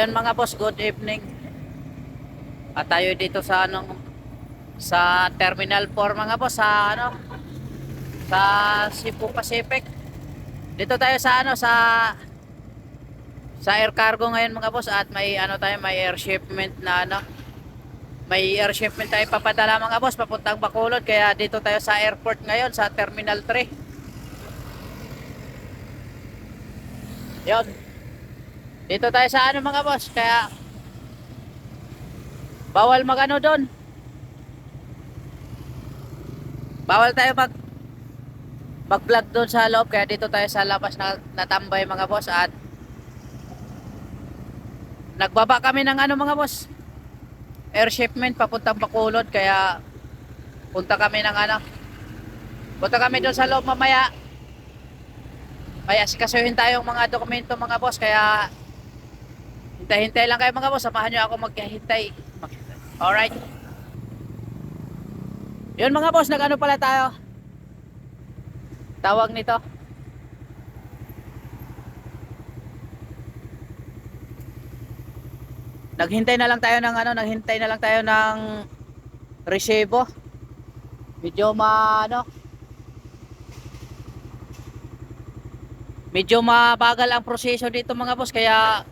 Ayun mga boss, good evening. At tayo dito sa anong sa Terminal 4 mga boss sa ano sa Cebu Pacific. Dito tayo sa ano sa sa air cargo ngayon mga boss at may ano tayo may air shipment na ano may air shipment tayo papadala mga boss papuntang Bacolod kaya dito tayo sa airport ngayon sa Terminal 3. Yon. Dito tayo sa ano mga boss, kaya bawal magano doon. Bawal tayo mag mag-vlog doon sa loob kaya dito tayo sa labas na natambay mga boss at nagbaba kami ng ano mga boss air shipment papuntang Bacolod kaya punta kami ng ano punta kami doon sa loob mamaya kaya sikasuhin tayong mga dokumento mga boss kaya hintay-hintay lang kayo mga boss. Samahan nyo ako maghintay. Alright. Yun mga boss nag ano pala tayo? Tawag nito? Naghintay na lang tayo ng ano naghintay na lang tayo ng resebo medyo ma ano? Medyo mabagal ang proseso dito mga boss kaya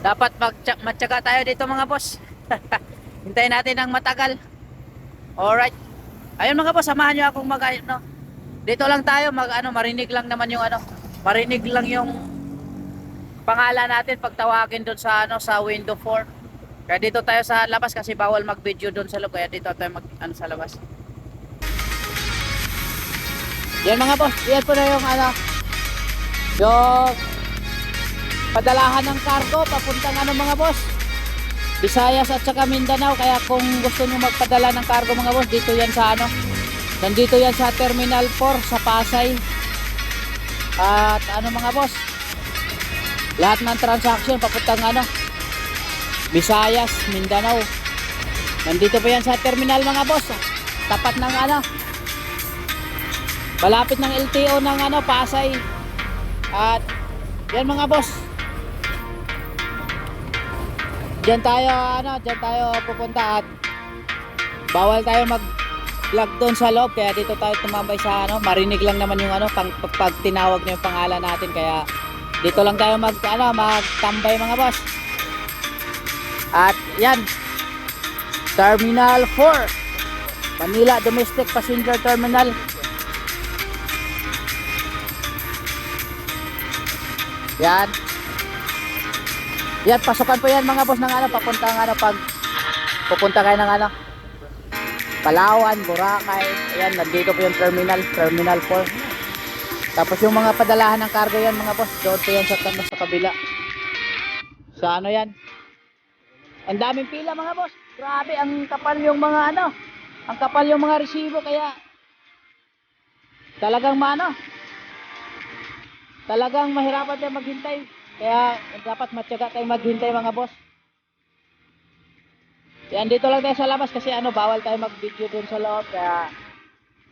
dapat magtsa- matyaga tayo dito mga boss. Hintayin natin ng matagal. Alright. Ayun mga boss samahan nyo akong mag no? dito lang tayo mag ano marinig lang naman yung ano marinig lang yung pangalan natin pag tawagin doon sa ano sa window 4 kaya dito tayo sa labas kasi bawal mag video doon sa loob kaya dito tayo mag ano sa labas. Yan mga boss, yan po na yung ano, yung padalahan ng cargo papuntang ano mga boss. Visayas at saka Mindanao kaya kung gusto niyo magpadala ng cargo mga boss, dito yan sa ano. Nandito yan sa Terminal 4 sa Pasay. At ano mga boss, lahat ng transaction papuntang ano, Visayas, Mindanao. Nandito pa yan sa terminal mga boss. Tapat ng ano, Malapit ng LTO ng ano, Pasay. At yan mga boss. Diyan tayo ano, diyan tayo pupunta at bawal tayo mag vlog doon sa loob kaya dito tayo tumambay sa ano, marinig lang naman yung ano pag, pag, pag tinawag niyo yung pangalan natin kaya dito lang tayo mag ano, magtambay mga boss. At yan. Terminal 4. Manila Domestic Passenger Terminal. Yan. Yan, pasukan po yan mga boss ng ano, papunta ng ano, pag pupunta kayo ng ano, Palawan, Boracay, ayan, nandito po yung terminal, terminal 4. Tapos yung mga padalahan ng cargo yan mga boss, doon po yan sa, sa kabila. Sa ano yan? Ang daming pila mga boss. Grabe, ang kapal yung mga ano, ang kapal yung mga resibo kaya talagang maano, talagang mahirapan tayo maghintay. Kaya dapat matyaga tayo maghintay mga boss. Yan, dito lang tayo sa labas kasi ano, bawal tayo mag-video dun sa loob. Kaya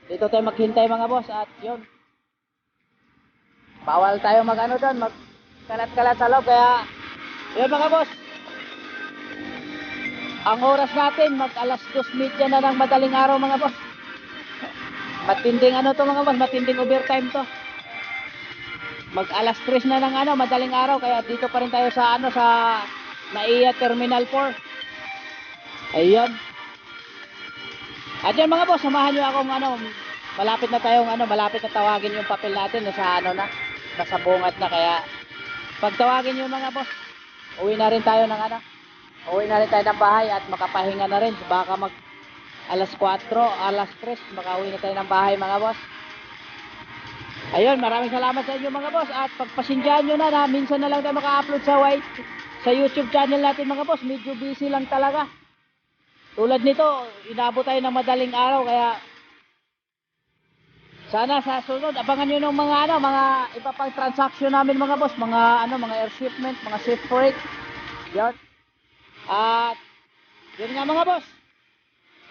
dito tayo maghintay mga boss at yun. Bawal tayo mag ano dun, mag kalat-kalat sa loob. Kaya yun mga boss. Ang oras natin, mag alas 2.30 na ng madaling araw mga boss. Matinding ano to mga boss, matinding overtime to mag alas 3 na ng ano, madaling araw kaya dito pa rin tayo sa ano sa Naiya Terminal 4. Ayun. At mga boss, samahan niyo akong ano, malapit na tayong ano, malapit na tawagin yung papel natin nasa ano na, nasa bungad na kaya pag tawagin niyo mga boss, uwi na rin tayo ng ano, uwi na rin tayo ng bahay at makapahinga na rin. Baka mag alas 4, alas 3, makauwi na tayo ng bahay mga boss. Ayun, maraming salamat sa inyo mga boss at pagpasensyahan nyo na na minsan na lang tayo maka-upload sa white sa YouTube channel natin mga boss, medyo busy lang talaga. Tulad nito, inabot tayo ng madaling araw kaya sana sa sunod abangan niyo ng mga ano, mga iba pang transaction namin mga boss, mga ano, mga air shipment, mga safe freight. Yan. At yun nga mga boss.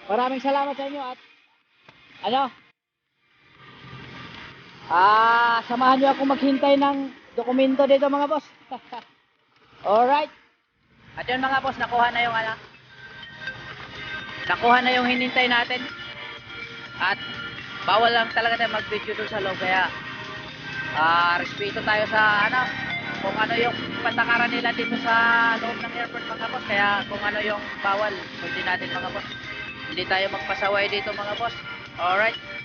Maraming salamat sa inyo at ano, Ah, samahan niyo ako maghintay ng dokumento dito mga boss. Alright. At yun mga boss, nakuha na yung ano. Nakuha na yung hinintay natin. At bawal lang talaga tayo mag-video doon sa loob. Kaya ah respeto tayo sa ano, kung ano yung patakaran nila dito sa loob ng airport mga boss. Kaya kung ano yung bawal, sundin natin mga boss. Hindi tayo magpasaway dito mga boss. Alright.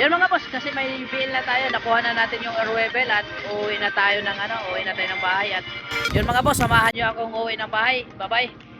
Yan mga boss, kasi may bill na tayo, nakuha na natin yung Arwebel at uuwi na tayo ng ano, uuwi na tayo ng bahay at yun mga boss, samahan nyo akong uuwi ng bahay. Bye-bye.